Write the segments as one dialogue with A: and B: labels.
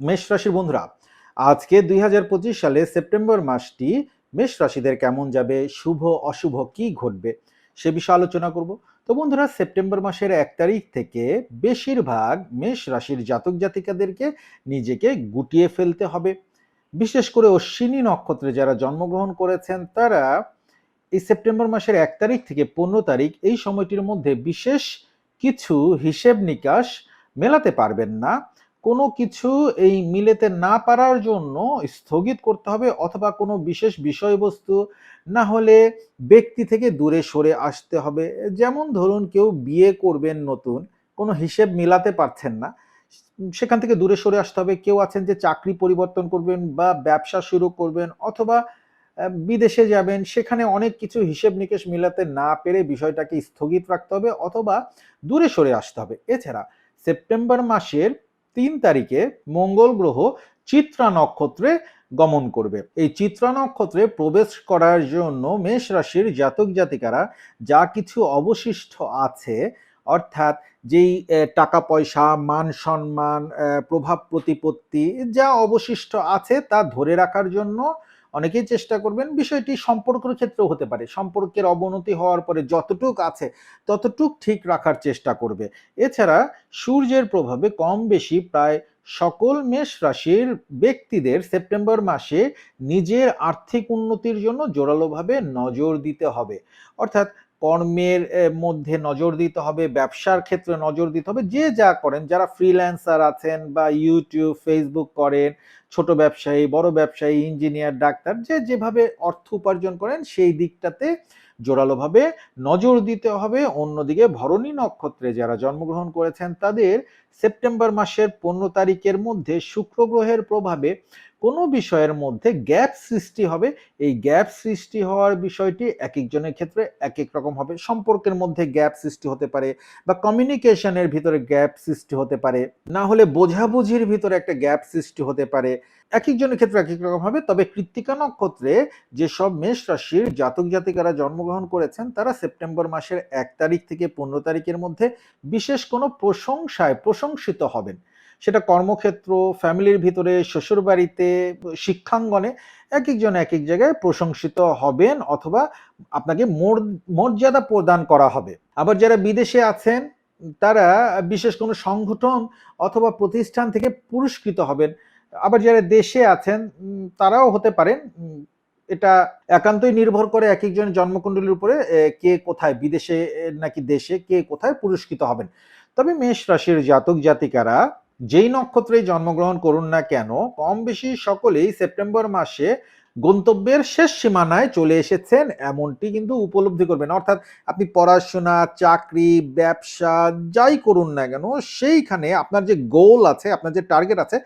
A: মেষ রাশির বন্ধুরা, আজকে দুই হাজার পঁচিশ সালে সেপ্টেম্বর মাসটি মেষ রাশিদের কেমন যাবে, শুভ, অশুভ কি ঘটবে সে বিষয়ে আলোচনা করব। তো বন্ধুরা, সেপ্টেম্বর মাসের এক তারিখ থেকে বেশিরভাগ মেষ রাশির জাতক জাতিকাদেরকে নিজেকে গুটিয়ে ফেলতে হবে। বিশেষ করে অশ্বিনী নক্ষত্রে যারা জন্মগ্রহণ করেছেন, তারা এই সেপ্টেম্বর মাসের এক তারিখ থেকে পনেরো তারিখ এই সময়টির মধ্যে বিশেষ কিছু হিসেব নিকাশ মেলাতে পারবেন না। কোনো কিছু এই মিলেতে না পারার জন্য স্থগিত করতে হবে অথবা কোনো বিশেষ বিষয়বস্তু না হলে ব্যক্তি থেকে দূরে সরে আসতে হবে। যেমন ধরুন কেউ বিয়ে করবেন নতুন, কোনো হিসেব মিলাতে পারছেন না, সেখান থেকে দূরে সরে আসতে হবে। কেউ আছেন যে চাকরি পরিবর্তন করবেন বা ব্যবসা শুরু করবেন অথবা বিদেশে যাবেন, সেখানে অনেক কিছু হিসেব নিকেশ মিলাতে না পেরে বিষয়টাকে স্থগিত রাখতে হবে অথবা দূরে সরে আসতে হবে। এছাড়া সেপ্টেম্বর মাসের তিন তারিখে মঙ্গল গ্রহ চিত্রা নক্ষত্রে গমন করবে। এই চিত্রা নক্ষত্রে প্রবেশ করার জন্য মেষ রাশির জাতক জাতিকারা যা কিছু অবশিষ্ট আছে, অর্থাৎ যেই টাকা পয়সা, মান সম্মান প্রভাব প্রতিপত্তি যা অবশিষ্ট আছে তা ধরে রাখার জন্য অনেকেই চেষ্টা করবেন বিষয়টি সম্পর্কের ক্ষেত্রেও হতে পারে। সম্পর্কের অবনতি হওয়ার পরে যতটুক আছে, ততটুক ঠিক রাখার চেষ্টা করবে। এছাড়া সূর্যের প্রভাবে কম বেশি প্রায় সকল মেষ রাশির ব্যক্তিদের সেপ্টেম্বর মাসে নিজের আর্থিক উন্নতির জন্য জোরালোভাবে নজর দিতে হবে। অর্থাৎ কর্মের মধ্যে নজর দিতে হবে, ব্যবসার ক্ষেত্রে নজর দিতে হবে, যে যা করেন, যারা ফ্রিল্যান্সার আছেন বা ইউটিউব ফেসবুক করেন, ছোট ব্যবসায়ী, বড় ব্যবসায়ী ইঞ্জিনিয়ার ডাক্তার, যে যেভাবে অর্থ উপার্জন করেন, সেই দিকটাতে জোরালোভাবে নজর দিতে হবে। অন্যদিকে ভরণী নক্ষত্রে যারা জন্মগ্রহণ করেছেন, তাদের সেপ্টেম্বর মাসের পনেরো তারিখের মধ্যে শুক্র গ্রহের প্রভাবে কোনো বিষয়ের মধ্যে গ্যাপ সৃষ্টি হবে। এই গ্যাপ সৃষ্টি হওয়ার বিষয়টি এক একজনের ক্ষেত্রে এক এক রকম হবে। সম্পর্কের মধ্যে গ্যাপ সৃষ্টি হতে পারে বা কমিউনিকেশনের ভিতরে গ্যাপ সৃষ্টি হতে পারে। না হলে বোঝাবুঝির ভিতরে একটা গ্যাপ সৃষ্টি হতে পারে। এক একজনের ক্ষেত্রে এক এক রকম হবে। তবে কৃত্তিকা নক্ষত্রে যেসব মেষ রাশির জাতক জাতিকারা জন্মগ্রহণ করেছেন, তারা সেপ্টেম্বর মাসের এক তারিখ থেকে পনেরো তারিখের মধ্যে বিশেষ কোনো প্রশংসায় প্রশংসিত হবেন। সেটা কর্মক্ষেত্র ফ্যামিলির ভিতরে শ্বশুর বাড়িতে শিক্ষাঙ্গনে এক একজন এক এক জায়গায় প্রশংসিত হবেন অথবা আপনাকে মর- মর্যাদা প্রদান করা হবে। আবার যারা বিদেশে আছেন, তারা বিশেষ কোনো সংগঠন অথবা প্রতিষ্ঠান থেকে পুরস্কৃত হবেন। আবার যারা দেশে আছেন তারাও হতে পারেন। এটা একান্তই নির্ভর করে এক একজনের জন্মকুণ্ডলীর উপরে কে কোথায় বিদেশে নাকি দেশে কে কোথায় পুরস্কৃত হবেন। তবে মেষ রাশির জাতক জাতিকারা যেই নক্ষত্রেই জন্মগ্রহণ করুন না কেন কম বেশি সকলেই সেপ্টেম্বর মাসে গন্তব্যের শেষ সীমানায় চলে এসেছেন, এমনটি কিন্তু উপলব্ধি করবেন। অর্থাৎ আপনি পড়াশোনা, চাকরি, ব্যবসা যাই করুন না কেন, সেইখানে আপনার যে গোল আছে, আপনার যে টার্গেট আছে,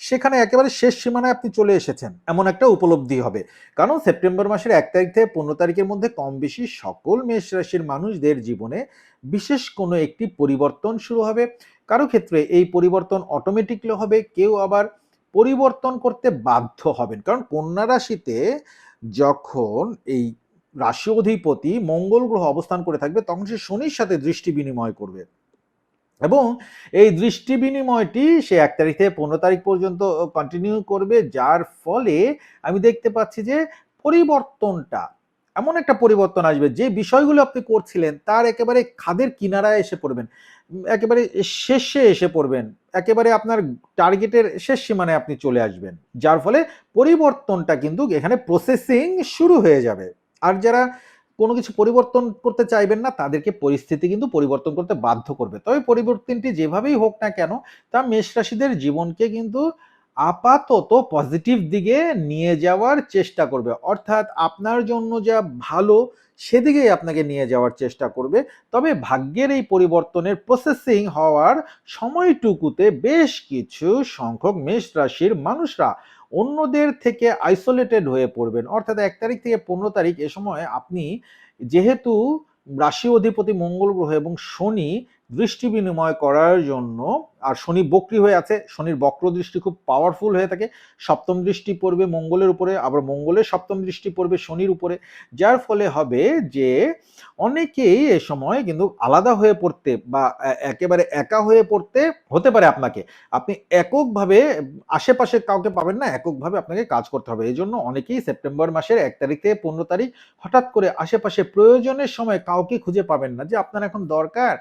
A: সেখানে একেবারে শেষ সীমানায় আপনি চলে এসেছেন, এমন একটা উপলব্ধি হবে। কারণ সেপ্টেম্বর মাসের এক তারিখ থেকে পনেরো তারিখের মধ্যে কম বেশি সকল মেষ রাশির মানুষদের জীবনে বিশেষ কোনো একটি পরিবর্তন শুরু হবে। কারও ক্ষেত্রে এই পরিবর্তন অটোমেটিকলি হবে, কেউ আবার পরিবর্তন করতে বাধ্য হবেন। কারণ কন্যা রাশিতে যখন এই রাশি অধিপতি মঙ্গল গ্রহ অবস্থান করে থাকবে, তখন সে শনির সাথে দৃষ্টি বিনিময় করবে। এবং এই দৃষ্টি বিনিময়টি সে এক তারিখ থেকে পনেরো তারিখ পর্যন্ত কন্টিনিউ করবে, যার ফলে আমি দেখতে পাচ্ছি যে পরিবর্তনটা, এমন একটা পরিবর্তন আসবে যে বিষয়গুলো আপনি করছিলেন, তার একেবারে খাদের কিনারায় এসে পড়বেন। একেবারে শেষে এসে পড়বেন। একেবারে আপনার টার্গেটের শেষ সীমানায় আপনি চলে আসবেন। যার ফলে পরিবর্তনটা কিন্তু এখানে প্রসেসিং শুরু হয়ে যাবে। আর যারা কোনো কিছু পরিবর্তন করতে চাইবেন না, তাদেরকে পরিস্থিতি কিন্তু পরিবর্তন করতে বাধ্য করবে। তবে পরিবর্তনটি যেভাবেই হোক না কেন, তা মেষ রাশিদের জীবনকে কিন্তু আপাতত পজিটিভ দিকে নিয়ে যাওয়ার চেষ্টা করবে। অর্থাৎ আপনার জন্য যা ভালো, সেদিকেই আপনাকে নিয়ে যাওয়ার চেষ্টা করবে। তবে ভাগ্যের এই পরিবর্তনের প্রসেসিং হওয়ার সময়টুকুতে বেশ কিছু সংখ্যক মেষ রাশির মানুষরা অন্যদের থেকে আইসোলেটেড হয়ে পড়বেন। অর্থাৎ এক তারিখ থেকে পনেরো তারিখ এ সময় আপনি যেহেতু রাশি অধিপতি মঙ্গল গ্রহ এবং শনি দৃষ্টি বিনিময় করার জন্য, আর শনি বক্রি হয়ে আছে, শনির বক্র দৃষ্টি খুব পাওয়ারফুল হয়ে থাকে, সপ্তম দৃষ্টি পড়বে মঙ্গলের উপরে, আবার মঙ্গলের সপ্তম দৃষ্টি পড়বে শনির উপরে, যার ফলে হবে যে অনেকেই এ সময় কিন্তু আলাদা হয়ে পড়তে বা একেবারে একা হয়ে পড়তে হতে পারে আপনাকে। আপনি এককভাবে, আশেপাশে কাউকে পাবেন না, এককভাবে আপনাকে কাজ করতে হবে। এই জন্য অনেকেই সেপ্টেম্বর মাসের এক তারিখ থেকে পনেরো তারিখ হঠাৎ করে আশেপাশে প্রয়োজনের সময় কাউকে খুঁজে পাবেন না যে আপনার এখন দরকার।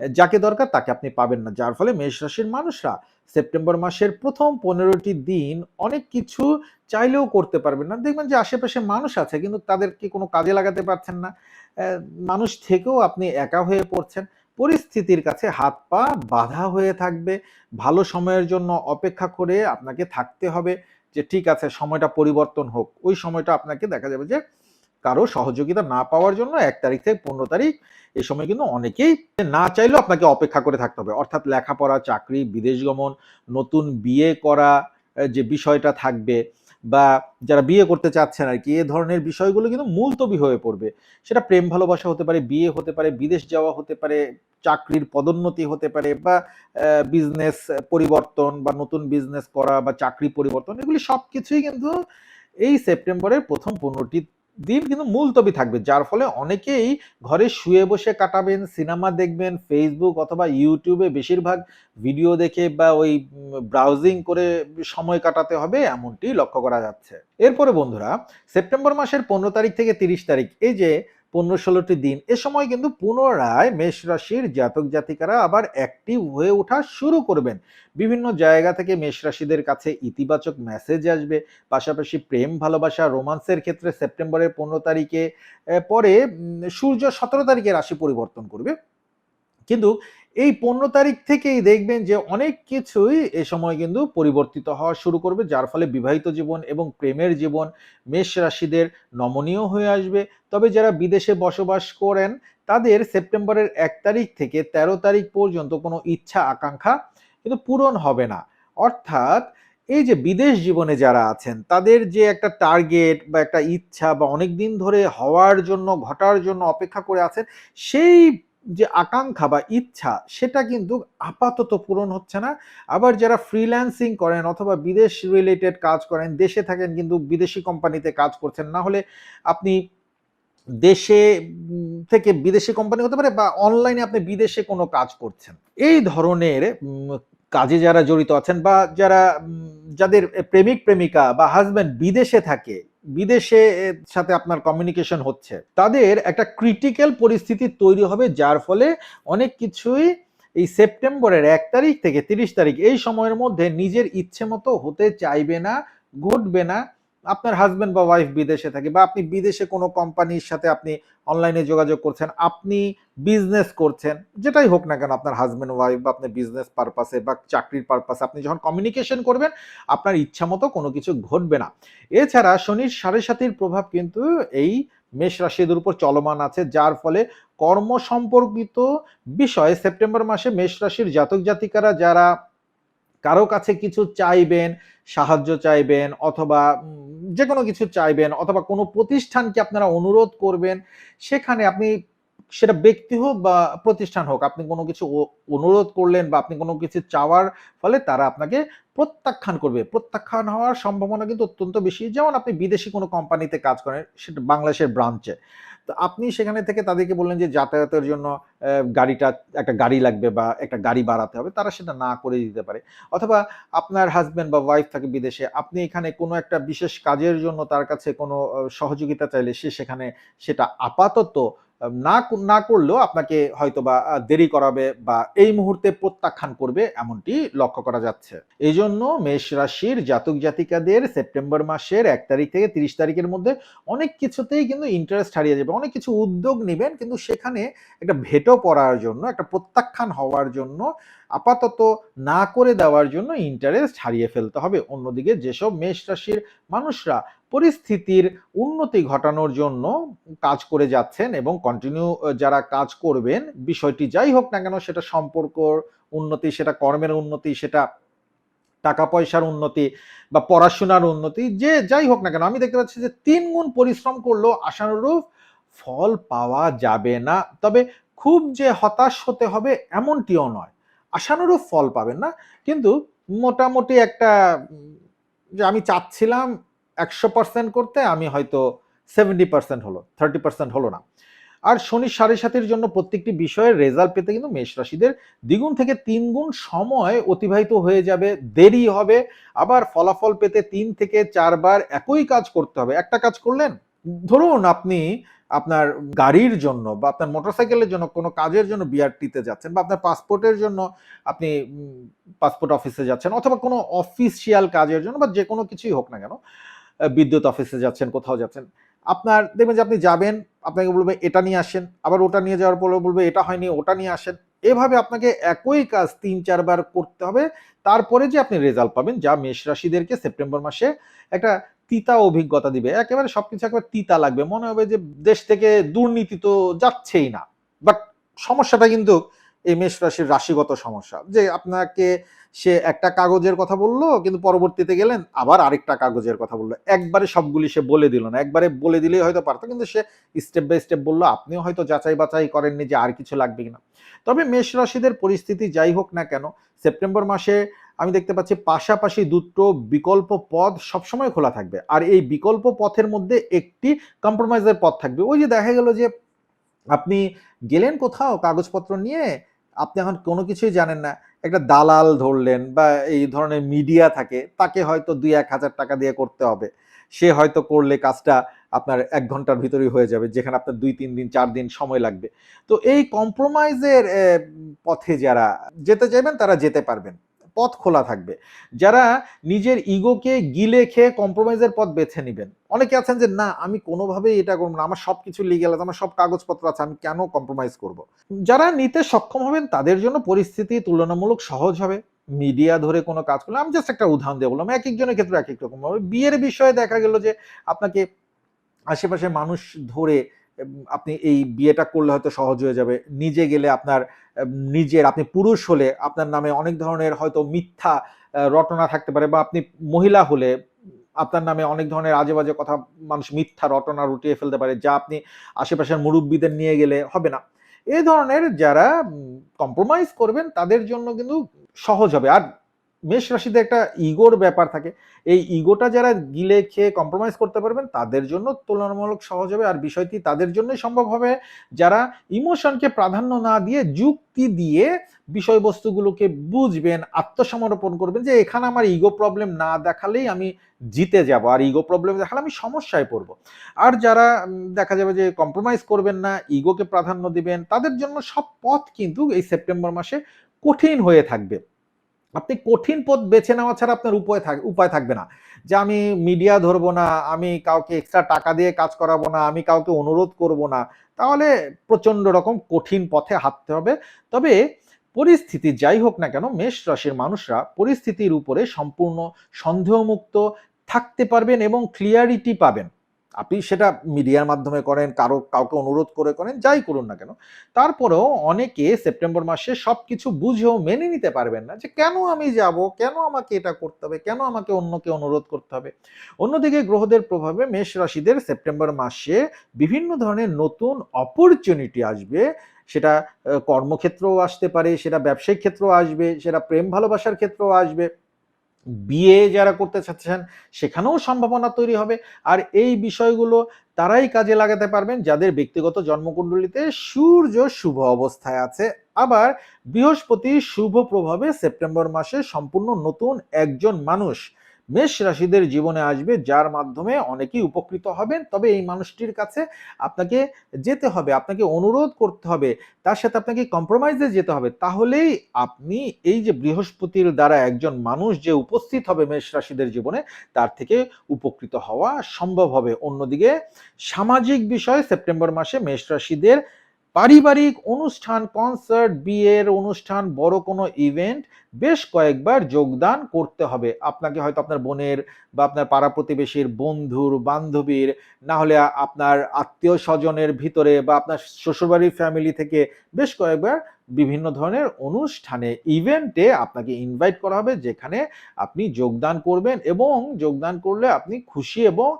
A: যাকে দরকার তাকে আপনি পাবেন না। যার ফলে মেষ রাশির মানুষরা সেপ্টেম্বর মাসের প্রথম পনেরোটি দিন অনেক কিছু চাইলেও করতে পারবেন না। দেখবেন যে আশেপাশে মানুষ আছে কিন্তু তাদেরকে কোনো কাজে লাগাতে পারছেন না। মানুষ থেকেও আপনি একা হয়ে পড়ছেন। পরিস্থিতির কাছে হাত পা বাধা হয়ে থাকবে। ভালো সময়ের জন্য অপেক্ষা করে আপনাকে থাকতে হবে যে ঠিক আছে সময়টা পরিবর্তন হোক। ওই সময়টা আপনাকে দেখা যাবে যে কারও সহযোগিতা না পাওয়ার জন্য এক তারিখ থেকে পনেরো তারিখ এই সময় কিন্তু অনেকেই না চাইলেও আপনাকে অপেক্ষা করে থাকতে হবে। অর্থাৎ লেখাপড়া, চাকরি, বিদেশ গমন, নতুন বিয়ে করা যে বিষয়টা থাকবে বা যারা বিয়ে করতে চাচ্ছেন আর কি এ ধরনের বিষয়গুলো কিন্তু মূলতবি হয়ে পড়বে। সেটা প্রেম ভালোবাসা হতে পারে, বিয়ে হতে পারে, বিদেশ যাওয়া হতে পারে, চাকরির পদোন্নতি হতে পারে বা বিজনেস পরিবর্তন বা নতুন বিজনেস করা বা চাকরি পরিবর্তন, এগুলি সব কিছুই কিন্তু এই সেপ্টেম্বরের প্রথম পনেরোটি দিন কিন্তু মূলতবি থাকবে, যার ফলে অনেকেই ঘরে শুয়ে বসে কাটাবেন, সিনেমা দেখবেন ফেসবুক অথবা ইউটিউবে বেশিরভাগ ভিডিও দেখে বা ওই ব্রাউজিং করে সময় কাটাতে হবে, এমনটি লক্ষ্য করা যাচ্ছে। এরপরে বন্ধুরা, সেপ্টেম্বর মাসের পনেরো তারিখ থেকে তিরিশ তারিখ, এই যে পনেরো ষোলোটি দিন। এ সময় কিন্তু পুনরায় মেষ রাশির জাতক জাতিকারা আবার অ্যাক্টিভ হয়ে ওঠা শুরু করবেন। বিভিন্ন জায়গা থেকে মেষ রাশিদের কাছে ইতিবাচক মেসেজ আসবে। পাশাপাশি প্রেম, ভালোবাসা রোমান্সের ক্ষেত্রে সেপ্টেম্বরের পনেরো তারিখে পরে সূর্য সতেরো তারিখে রাশি পরিবর্তন করবে। কিন্তু এই পনেরো তারিখ থেকেই দেখবেন যে অনেক কিছুই এ সময় কিন্তু পরিবর্তিত হওয়া শুরু করবে, যার ফলে বিবাহিত জীবন এবং প্রেমের জীবন মেষ রাশিদের নমনীয় হয়ে আসবে। তবে যারা বিদেশে বসবাস করেন, তাদের সেপ্টেম্বরের এক তারিখ থেকে ১৩ তারিখ পর্যন্ত কোনো ইচ্ছা, আকাঙ্ক্ষা কিন্তু পূরণ হবে না। অর্থাৎ এই যে বিদেশ জীবনে যারা আছেন, তাদের যে একটা টার্গেট বা একটা ইচ্ছা বা অনেক দিন ধরে হওয়ার জন্য, ঘটার জন্য, অপেক্ষা করে আছেন, সেই যে আকাঙ্ক্ষা বা ইচ্ছা, সেটা কিন্তু আপাতত পূরণ হচ্ছে না। আবার যারা ফ্রিল্যান্সিং করেন অথবা বিদেশ রিলেটেড কাজ করেন, দেশে থাকেন কিন্তু বিদেশি কোম্পানিতে কাজ করছেন, না হলে আপনি দেশে থেকে বিদেশি কোম্পানি হতে পারে বা অনলাইনে আপনি বিদেশে কোনো কাজ করছেন। এই ধরনের কাজে যারা জড়িত আছেন বা যারা যাদের প্রেমিক প্রেমিকা বা হাজব্যান্ড বিদেশে থাকে বিদেশে সাথে আপনার কমিউনিকেশন হচ্ছে। তাদের একটা ক্রিটিক্যাল পরিস্থিতি তৈরি হবে, যার ফলে অনেক কিছুই এই সেপ্টেম্বরের এক তারিখ থেকে তিরিশ তারিখ এই সময়ের মধ্যে নিজের ইচ্ছে মতো হতে চাইবে না, ঘটবে না। আপনার হাজব্যান্ড বা ওয়াইফ বিদেশে থাকে বা আপনি বিদেশে কোনো কোম্পানির সাথে আপনি অনলাইনে যোগাযোগ করছেন, আপনি বিজনেস করছেন, যেটাই হোক না কেন আপনার হাজব্যান্ড ওয়াইফ বা আপনার বিজনেস পারপাসে বা চাকরির পারপাসে আপনি যখন কমিউনিকেশন করবেন, আপনার ইচ্ছা মতো কোনো কিছু ঘটবে না। এছাড়া শনির সাড়ে সাতির প্রভাব কিন্তু এই মেষ রাশিদের উপর চলমান আছে, যার ফলে কর্ম সম্পর্কিত বিষয়ে, সেপ্টেম্বর মাসে মেষ রাশির জাতক জাতিকারা যারা কারও কাছে কিছু চাইবেন, সাহায্য চাইবেন অথবা যে কোনো কিছু চাইবেন অথবা কোনো প্রতিষ্ঠানকে আপনারা অনুরোধ করবেন, সেখানে আপনি সেটা ব্যক্তি হোক বা প্রতিষ্ঠান হোক, আপনি কোনো কিছু অনুরোধ করলেন বা আপনি কোনো কিছু চাওয়ার ফলে তারা আপনাকে প্রত্যাখ্যান করবে। প্রত্যাখ্যান হওয়ার সম্ভাবনা কিন্তু অত্যন্ত বেশি। যেমন আপনি বিদেশি কোনো কোম্পানিতে কাজ করেন, সেটা বাংলাদেশের ব্রাঞ্চে তো আপনি সেখানে থেকে তাদেরকে বললেন যে যাতায়াতের জন্য গাড়িটা, একটা গাড়ি লাগবে বা একটা গাড়ি বাড়াতে হবে, তারা সেটা না করে দিতে পারে। অথবা আপনার হাজব্যান্ড বা ওয়াইফ থাকে বিদেশে, আপনি এখানে কোনো একটা বিশেষ কাজের জন্য তার কাছে কোনো সহযোগিতা চাইলে সে সেখানে, সেটা আপাতত না না করলেও আপনাকে হয়তো বা দেরি করাবে বা এই মুহূর্তে প্রত্যাখ্যান করবে এমনটি লক্ষ্য করা যাচ্ছে। এই জন্য মেষ রাশির জাতক জাতিকাদের সেপ্টেম্বর মাসের এক তারিখ থেকে তিরিশ তারিখের মধ্যে অনেক কিছুতেই কিন্তু ইন্টারেস্ট হারিয়ে যাবে, অনেক কিছু উদ্যোগ নেবেন, কিন্তু সেখানে একটা ভেটো পড়ার জন্য, একটা প্রত্যাখ্যান হওয়ার জন্য, আপাতত না করে দেওয়ার জন্য ইন্টারেস্ট হারিয়ে ফেলতে হবে। অন্যদিকে যেসব মেষ রাশির মানুষরা পরিস্থিতির উন্নতি ঘটানোর জন্য কাজ করে যাচ্ছেন এবং কন্টিনিউ যারা কাজ করবেন, বিষয়টি যাই হোক না কেন সেটা সম্পর্কর উন্নতি, সেটা কর্মের উন্নতি, সেটা টাকা পয়সার উন্নতি বা পড়াশোনার উন্নতি, যে যাই হোক না কেন, আমি দেখতে পাচ্ছি যে তিন গুণ পরিশ্রম করলেও আশানুরূপ, ফল পাওয়া যাবে না। তবে খুব যে হতাশ হতে হবে এমনটিও নয়। আশানুরূপ ফল পাবেন না। কিন্তু মোটামুটি একটা যে আমি চাচ্ছিলাম একশো পার্সেন্ট করতে আমি হয়তো সেভেন্টি পার্সেন্ট হলো থার্টি পার্সেন্ট হলো না। আর শনি সাড়ে সাতের জন্য প্রত্যেকটি বিষয়ের রেজাল্ট পেতে কিন্তু মেষ রাশিদের দ্বিগুণ থেকে তিন গুণ সময় অতিবাহিত হয়ে যাবে, দেরি হবে। আবার ফলাফল পেতে তিন থেকে চারবার একই কাজ করতে হবে। একটা কাজ করলেন, ধরুন আপনি আপনার গাড়ির জন্য বা আপনার মোটরসাইকেলের জন্য কোনো কাজের জন্য বিআরটিতে যাচ্ছেন বা আপনার পাসপোর্টের জন্য আপনি পাসপোর্ট অফিসে যাচ্ছেন অথবা কোনো অফিসিয়াল কাজের জন্য বা যে কোনো কিছুই হোক না কেন বিদ্যুৎ অফিসে যাচ্ছেন, কোথাও যাচ্ছেন। আপনার, দেখবেন যে আপনি যাবেন, আপনাকে বলবে, এটা নিয়ে আসেন। আবার ওটা নিয়ে যাওয়ার পরে বলবে, এটা হয়নি, ওটা নিয়ে আসেন। এভাবে আপনাকে একই কাজ তিন, চারবার করতে হবে। তারপরে যে আপনি রেজাল্ট পাবেন, যা মেষ রাশিদেরকে সেপ্টেম্বর মাসে একটা তিতা অভিজ্ঞতা দিবে। একেবারে সবকিছু একেবারে তিতা লাগবে। মনে হবে যে দেশ থেকে দুর্নীতি তো যাচ্ছেই না। বাট সমস্যাটা কিন্তু এই মেষ রাশির রাশিগত সমস্যা। যে আপনাকে সে একটা কাগজের কথা বলল, কিন্তু পরবর্তীতে গেলেন, আবার আরেকটা কাগজের কথা বলল। একবারে সবগুলি সে বলে দিল না। একবারে বলে দিলেই হয়তো পারতো, কিন্তু সে স্টেপ বাই স্টেপ বলল, আপনিও হয়তো যাচাই বাছাই করেননি যে আর কিছু লাগবে কিনা। তবে মেষ রাশিদের পরিস্থিতি যাই হোক না কেন, সেপ্টেম্বর মাসে আমি দেখতে পাচ্ছি পাশাপাশি দুটো বিকল্প পথ সবসময় খোলা থাকবে। আর এই বিকল্প পথের মধ্যে একটি কম্প্রোমাইজের পথ থাকবে। ওই যে দেখা গেল যে আপনি গেলেন কোথাও কাগজপত্র নিয়ে আপনি এখন কোনো কিছুই জানেন না। একটা দালাল ধরলেন বা এই ধরনের মিডিয়া থাকে, তাকে হয়তো দুই এক হাজার টাকা দিয়ে করতে হবে। সে হয়তো করলে কাজটা আপনার এক ঘণ্টার ভিতরেই হয়ে যাবে, যেখানে আপনার দুই, তিন দিন, চার দিন সময় লাগবে। তো এই কম্প্রোমাইজের পথে যারা যেতে চাইবেন, তারা যেতে পারবেন। পথ খোলা থাকবে। যারা নিজের ইগোকে গিলে খেয়ে কম্প্রোমাইজের পথ বেছে নেবেন। অনেকে আছেন যে, না, আমি কোনোভাবেই এটা করব না। আমার সব কিছু লিগেল আছে, আমার সব কাগজপত্র আছে, আমি কেন কম্প্রোমাইজ করব? যারা নিতে সক্ষম হবেন, তাদের জন্য পরিস্থিতি তুলনামূলক সহজ হবে। মিডিয়া ধরে কোনো কাজ করলে, আমি জাস্ট একটা উদাহরণ দিয়ে বললাম এক একজনের ক্ষেত্রে এক এক রকম হবে। বিয়ের বিষয়ে দেখা গেল যে, আপনাকে আশেপাশে মানুষ ধরে আপনি এই বিয়েটা করলে হয়তো সহজ হয়ে যাবে। নিজে গেলে আপনার নিজের, আপনি পুরুষ হলে আপনার নামে অনেক ধরনের হয়তো মিথ্যা রটনা থাকতে পারে বা আপনি মহিলা হলে আপনার নামে অনেক ধরনের আজে বাজে কথা মানুষ মিথ্যা রটনা রুটিয়ে ফেলতে পারে, যা আপনি আশেপাশের মুরব্বীদের নিয়ে গেলে হবে না। এই ধরনের যারা কম্প্রোমাইজ করবেন তাদের জন্য কিন্তু সহজ হবে। আর মেষ রাশিতে একটা ইগোর ব্যাপার থাকে। এই ইগোটা যারা গিলে খেয়ে কম্প্রোমাইজ করতে পারবেন, তাদের জন্য তুলনামূলক সহজ হবে। আর বিষয়টি তাদের জন্যই সম্ভব হবে যারা ইমোশনকে প্রাধান্য না দিয়ে যুক্তি দিয়ে বিষয়বস্তুগুলোকে বুঝবেন, আত্মসমর্পণ করবেন যে, এখানে আমার ইগো প্রবলেম না দেখালেই আমি জিতে যাব। আর ইগো প্রবলেম দেখালে আমি সমস্যায় পড়ব। আর যারা দেখা যাবে যে কম্প্রোমাইজ করবেন না, ইগোকে প্রাধান্য দিবেন, তাদের জন্য সব পথ কিন্তু এই সেপ্টেম্বর মাসে কঠিন হয়ে থাকবে। আপনি কঠিন পথ বেছে নেওয়া ছাড়া আপনার উপায় থাক, উপায় থাকবে না। যে আমি মিডিয়া ধরবো না, আমি কাউকে এক্সট্রা টাকা দিয়ে কাজ করাবো না, আমি কাউকে অনুরোধ করব না, তাহলে প্রচণ্ড রকম কঠিন পথে হাঁটতে হবে। তবে পরিস্থিতি যাই হোক না কেন, মেষ রাশির মানুষরা পরিস্থিতির উপরে সম্পূর্ণ সন্দেহমুক্ত থাকতে পারবেন এবং ক্লিয়ারিটি পাবেন। আপনি সেটা মিডিয়ার মাধ্যমে করেন, কারও, কাউকে অনুরোধ করে করেন, যাই করুন না কেন। তারপরেও অনেকে সেপ্টেম্বর মাসে সবকিছু বুঝেও মেনে নিতে পারবেন না যে কেন আমি যাব, কেন আমাকে এটা করতে হবে, কেন আমাকে অন্যকে অনুরোধ করতে হবে। অন্যদিকে গ্রহদের প্রভাবে মেষ রাশিদের সেপ্টেম্বর মাসে বিভিন্ন ধরনের নতুন অপরচুনিটি আসবে। সেটা কর্মক্ষেত্রেও আসতে পারে, সেটা ব্যবসায়িক ক্ষেত্রেও আসবে, সেটা প্রেম ভালোবাসার ক্ষেত্রেও আসবে। বিয়ে যারা করতে চাচ্ছেন, সেখানেও সম্ভাবনা তৈরি হবে। আর এই বিষয়গুলো তারাই কাজে লাগাতে পারবেন যাদের ব্যক্তিগত জন্মকুণ্ডলিতে সূর্য শুভ অবস্থায় আছে। আবার বৃহস্পতি শুভ প্রভাবে সেপ্টেম্বর মাসে সম্পূর্ণ নতুন একজন মানুষ মেষ রাশিদের জীবনে আসবে, যার মাধ্যমে অনেকেই উপকৃত হবেন। তবে এই মানুষটির কাছে আপনাকে যেতে হবে, আপনাকে অনুরোধ করতে হবে, তার সাথে আপনাকে কম্প্রোমাইজে যেতে হবে। তাহলেই আপনি এই যে বৃহস্পতির দ্বারা একজন মানুষ যে উপস্থিত হবে মেষ রাশিদের জীবনে, তার থেকে উপকৃত হওয়া সম্ভব হবে। অন্যদিকে সামাজিক বিষয়ে, সেপ্টেম্বর মাসে মেষ রাশিদের পারিবারিক অনুষ্ঠান কনসার্ট বিয়ের অনুষ্ঠান, বড় কোনো ইভেন্ট বেশ কয়েকবার যোগদান করতে হবে। আপনাকে হয়তো আপনার বোনের বা আপনার পাড়া প্রতিবেশীর বন্ধুর, বান্ধবীর, না হলে আপনার আত্মীয় স্বজনের ভিতরে বা আপনার শ্বশুরবাড়ির ফ্যামিলি থেকে বেশ কয়েকবার বিভিন্ন ধরনের অনুষ্ঠানে ইভেন্টে আপনাকে ইনভাইট করা হবে, যেখানে আপনি যোগদান করবেন এবং যোগদান করলে আপনি খুশি এবং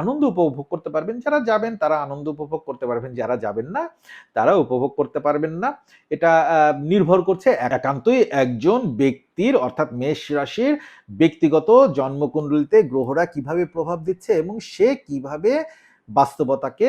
A: আনন্দ উপভোগ করতে পারবেন। যারা যাবেন, তারা আনন্দ উপভোগ করতে পারবেন। যারা যাবেন না, তারা উপভোগ করতে পারবেন না। এটা নির্ভর করছে একান্তই একজন ব্যক্তির, অর্থাৎ মেষ রাশির ব্যক্তিগত জন্মকুণ্ডলিতে গ্রহরা কীভাবে প্রভাব দিচ্ছে এবং সে কীভাবে বাস্তবতাকে